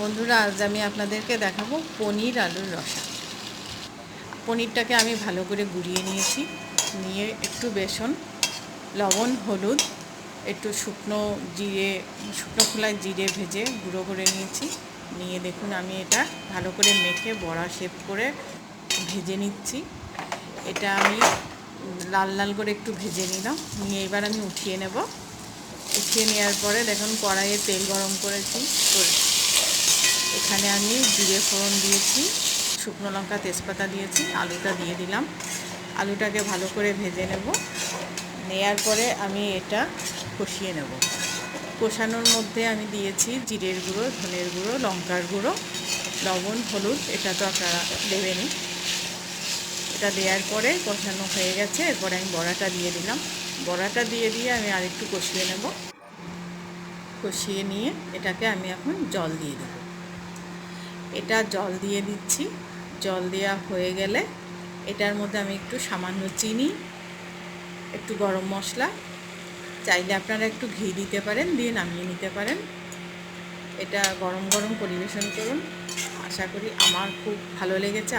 বন্ধুরা, আজ আমি আপনাদেরকে দেখাবো পনির আলুর রসা। পনিরটাকে আমি ভালো করে গুড়িয়ে নিয়েছি। নিয়ে একটু বেসন, লবণ, হলুদ, একটু শুকনো জিরে, শুকনো খোলায় জিরে ভেজে গুঁড়ো করে নিয়েছি। নিয়ে দেখুন, আমি এটা ভালো করে মেখে বড়া শেপ করে ভেজে নিচ্ছি। এটা আমি লাল লাল করে একটু ভেজে নিলাম। নিয়ে এবার আমি উঠিয়ে নেব। উঠিয়ে নেওয়ার পরে দেখুন, কড়াইয়ে তেল গরম করেছি। এখানে আমি জিরে ফোড়ন দিয়েছি, শুকনো লঙ্কা তেজপাতা দিয়েছি, আলুটা দিয়ে দিলাম। আলুটাকে ভালো করে ভেজে নেব। নেয়ার পরে আমি এটা কষিয়ে নেব। কষানোর মধ্যে আমি দিয়েছি জিরের গুঁড়ো, ধনের গুঁড়ো, লঙ্কার গুঁড়ো, লবণ, হলুদ, এটা তো আপনারা দেবেনই। এটা দেওয়ার পরে কষানো হয়ে গেছে, এরপরে আমি বড়াটা দিয়ে দিলাম। বড়াটা দিয়ে দিয়ে আমি আরেকটু কষিয়ে নেব। কষিয়ে নিয়ে এটাকে আমি এখন জল দিয়ে দেব। এটা জল দিয়ে দিচ্ছি। জল দেওয়া হয়ে গেলে এটার মধ্যে আমি একটু সামান্য চিনি, একটু গরম মশলা, চাইলে আপনারা একটু ঘি দিতে পারেন, দিয়ে নামিয়ে নিতে পারেন। এটা গরম গরম পরিবেশন করুন। আশা করি আমার খুব ভালো লেগেছে।